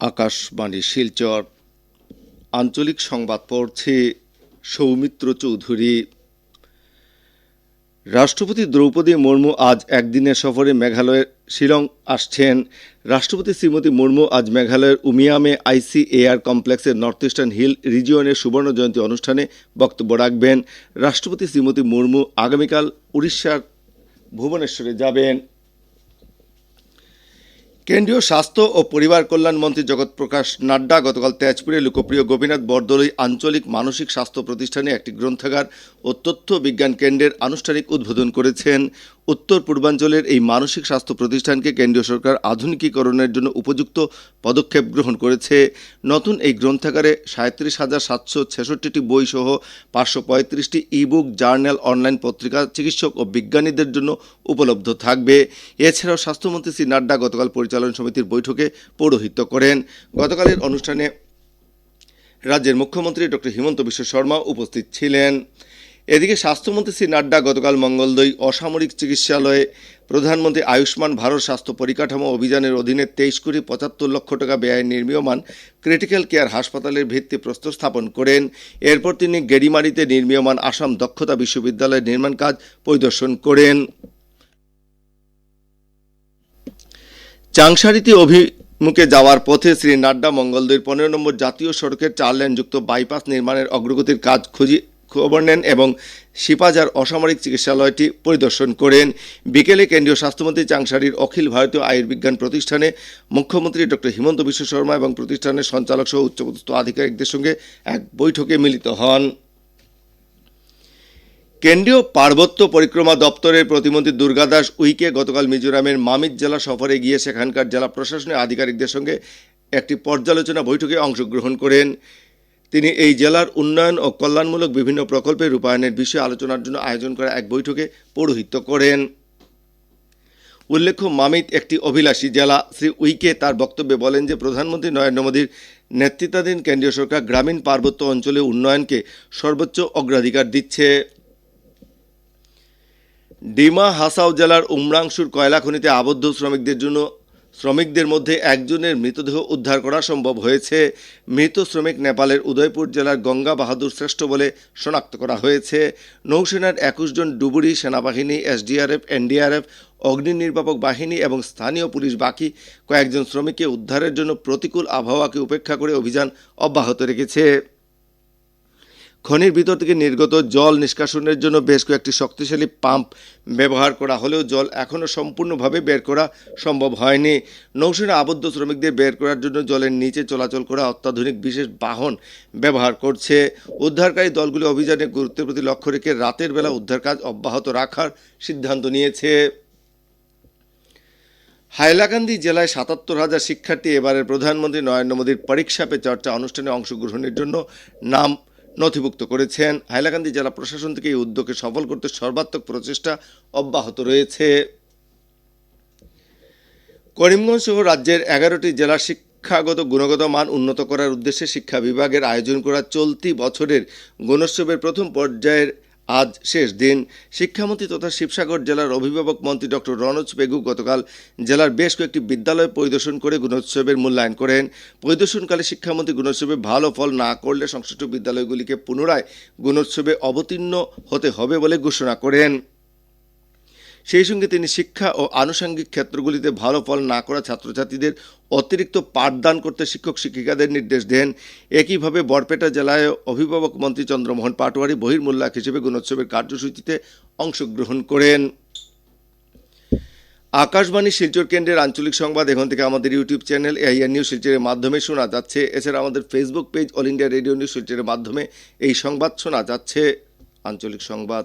আকাশবাণী শিলচর। আঞ্চলিক সংবাদ পড়ছে সৌমিত্র চৌধুরী। রাষ্ট্রপতি দ্রৌপদী মুর্মু আজ একদিনের সফরে মেঘালয়ের শিলং আসছেন। রাষ্ট্রপতি শ্রীমতী মুর্মু আজ মেঘালয়ের উমিয়ামে আইসিএআর কমপ্লেক্সের নর্থ ইস্টার্ন হিল রিজিয়নের সুবর্ণ জয়ন্তী অনুষ্ঠানে বক্তব্য রাখবেন। রাষ্ট্রপতি শ্রীমতী মুর্মু আগামীকাল উড়িষ্যার ভুবনেশ্বরে যাবেন। কেন্দ্রীয় স্বাস্থ্য ও পরিবার কল্যাণ মন্ত্রী জগৎ প্রকাশ নাড্ডা গতকাল তেজপুরে লোকপ্রিয় গোপীনাথ বরদলৈ আঞ্চলিক মানসিক স্বাস্থ্য প্রতিষ্ঠানে একটি গ্রন্থাগার ও তথ্য বিজ্ঞান কেন্দ্রের আনুষ্ঠানিক উদ্বোধন করেছেন। উত্তর পূর্বাঞ্চলের এই মানসিক স্বাস্থ্য প্রতিষ্ঠানকে কেন্দ্রীয় সরকার আধুনিকীকরণের জন্য উপযুক্ত পদক্ষেপ গ্রহণ করেছে। নতুন এই গ্রন্থাগারে সাঁত্রিশ হাজার সাতশো ছেষট্টিটি বই সহ পাঁচশো পঁয়ত্রিশটি ইবুক জার্নাল অনলাইন পত্রিকা, চিকিৎসক ও বিজ্ঞানীদের জন্য উপলব্ধ থাকবে। এছাড়াও স্বাস্থ্যমন্ত্রী শ্রী নাড্ডা গতকাল পরিচালন সমিতির বৈঠকে পৌরোহিত্য করেন। গতকালের অনুষ্ঠানে রাজ্যের মুখ্যমন্ত্রী ডক্টর হিমন্ত বিশ্ব শর্মা উপস্থিত ছিলেন। এদিকে স্বাস্থ্যমন্ত্রী শ্রী নাড্ডা গতকাল মঙ্গলদৈ অসামরিক চিকিৎসালয়ে প্রধানমন্ত্রী আয়ুষ্মান ভারত স্বাস্থ্য পরিকাঠামো অভিযানের অধীনে তেইশ কোটি পঁচাত্তর লক্ষ টাকা ব্যয়ে নির্মীয়মান ক্রিটিক্যাল কেয়ার হাসপাতালের ভিত্তি ভিত্তিপ্রস্তর স্থাপন করেন। এরপর তিনি গেরিমারিতে নির্মীয়মান আসাম দক্ষতা বিশ্ববিদ্যালয়ের নির্মাণ কাজ পরিদর্শন করেন। চাংসারিতে অভিমুখে যাওয়ার পথে শ্রী নাড্ডা মঙ্গলদৈর পনেরো নম্বর জাতীয় সড়কের চার লেনযুক্ত বাইপাস নির্মাণের অগ্রগতির কাজ খুঁজি খবর নেন এবং শিপাজার অসামরিক চিকিৎসালয়টি পরিদর্শন করেন। বিকেলে কেন্দ্রীয় স্বাস্থ্যমন্ত্রী চাংসারির অখিল ভারতীয় আয়ুর্বিজ্ঞান প্রতিষ্ঠানে মুখ্যমন্ত্রী ডক্টর হিমন্ত বিশ্ব শর্মা এবং প্রতিষ্ঠানের সঞ্চালক সহ উচ্চপদস্থ আধিকারিকদের সঙ্গে এক বৈঠকে মিলিত হন। কেন্দ্রীয় পার্বত্য পরিক্রমা দপ্তরের প্রতিমন্ত্রী দুর্গাদাস উইকে গতকাল মিজোরামের মামিত জেলা সফরে গিয়ে সেখানকার জেলা প্রশাসনের আধিকারিকদের সঙ্গে একটি পর্যালোচনা বৈঠকে অংশগ্রহণ করেন। তিনি এই জেলার উন্নয়ন ও কল্যাণমূলক বিভিন্ন প্রকল্পের রূপায়ণের বিষয়ে আলোচনার জন্য আয়োজন করা এক বৈঠকে পৌরোহিত্য করেন। উল্লেখ্য, মামিত একটি অভিলাষী জেলা। শ্রী উইকে তার বক্তব্যে বলেন যে, প্রধানমন্ত্রী নরেন্দ্র মোদীর নেতৃত্বাধীন কেন্দ্রীয় সরকার গ্রামীণ পার্বত্য অঞ্চলে উন্নয়নকে সর্বোচ্চ অগ্রাধিকার দিচ্ছে। ডিমা, হাসাও জেলার উমরাংশুর কয়লা খনিতে আবদ্ধ শ্রমিকদের জন্য শ্রমিকদের মধ্যে একজনের মৃতদেহ উদ্ধার করা সম্ভব হয়েছে। মৃত শ্রমিক নেপালের উদয়পুর জেলার গঙ্গা বাহাদুর শ্রেষ্ঠ বলে শনাক্ত করা হয়েছে। নৌসেনার একুশ জন ডুবুরি সেনাবাহিনী, এসডিআরএফ, এনডিআরএফ, অগ্নি নির্বাপক বাহিনী এবং স্থানীয় পুলিশ বাকি কয়েকজন শ্রমিককে উদ্ধারের জন্য প্রতিকূল আবহাওয়াকে উপেক্ষা করে অভিযান অব্যাহত রেখেছে। খনির ভিতর থেকে নির্গত জল নিষ্কাশনের জন্য বেশ কয়েকটি শক্তিশালী পাম্প ব্যবহার করা হলেও জল এখনও সম্পূর্ণভাবে বের করা সম্ভব হয়নি। নৌসেনা আবদ্ধ শ্রমিকদের বের করার জন্য জলের নিচে চলাচল করা অত্যাধুনিক বিশেষ বাহন ব্যবহার করছে। উদ্ধারকারী দলগুলি অভিযানের গুরুত্বের প্রতি লক্ষ্য রেখে রাতের বেলা উদ্ধার কাজ অব্যাহত রাখার সিদ্ধান্ত নিয়েছে। হাইলাকান্দি জেলায় সাতাত্তর হাজার শিক্ষার্থী এবারের প্রধানমন্ত্রী নরেন্দ্র মোদীর পরীক্ষা পে চর্চা অনুষ্ঠানে অংশগ্রহণের জন্য নাম নথিভুক্ত করেছেন। হাইলাকান্দি জেলা প্রশাসন থেকে এই উদ্যোগে সফল করতে সর্বাত্মক প্রচেষ্টা অব্যাহত রয়েছে। করিমগঞ্জ সহ রাজ্যের এগারোটি জেলার শিক্ষাগত গুণগত মান উন্নত করার উদ্দেশ্যে শিক্ষা বিভাগের আয়োজন করা চলতি বছরের গুণোৎসবের প্রথম পর্যায়ের আজ শেষ দিন। শিক্ষামন্ত্রী তথা শিবসাগর জেলার অভিভাবক মন্ত্রী ডক্টর রনজ পেগু গতকাল জেলার বেশ কয়েকটি বিদ্যালয় পরিদর্শন করে গুণোৎসবের মূল্যায়ন করেন। পরিদর্শনকালে শিক্ষামন্ত্রী গুণোৎসবে ভালো ফল না করলে সংশ্লিষ্ট বিদ্যালয়গুলিকে পুনরায় গুণোৎসবে অবতীর্ণ হতে হবে বলে ঘোষণা করেন। সেই সঙ্গে তিনি শিক্ষা ও আনুষঙ্গিক ক্ষেত্রগুলিতে ভালো ফল না করা ছাত্রছাত্রীদের অতিরিক্ত পাঠদান করতে শিক্ষক শিক্ষিকাদের নির্দেশ দেন। একইভাবে বরপেটা জেলায় অভিভাবক মন্ত্রী চন্দ্রমোহন পাটোয়ারি বহির্মূল্যাক হিসেবে গুণোৎসবের কার্যসূচিতে অংশগ্রহণ করেন। আকাশবাণী শিলচর কেন্দ্রের আঞ্চলিক সংবাদ এখন থেকে আমাদের ইউটিউব চ্যানেল এআইআর নিউজ শিলচরের মাধ্যমে শোনা যাচ্ছে। এছাড়া আমাদের Facebook page All India Radio news শিলচরের মাধ্যমে এই সংবাদ শোনা যাচ্ছে। আঞ্চলিক সংবাদ।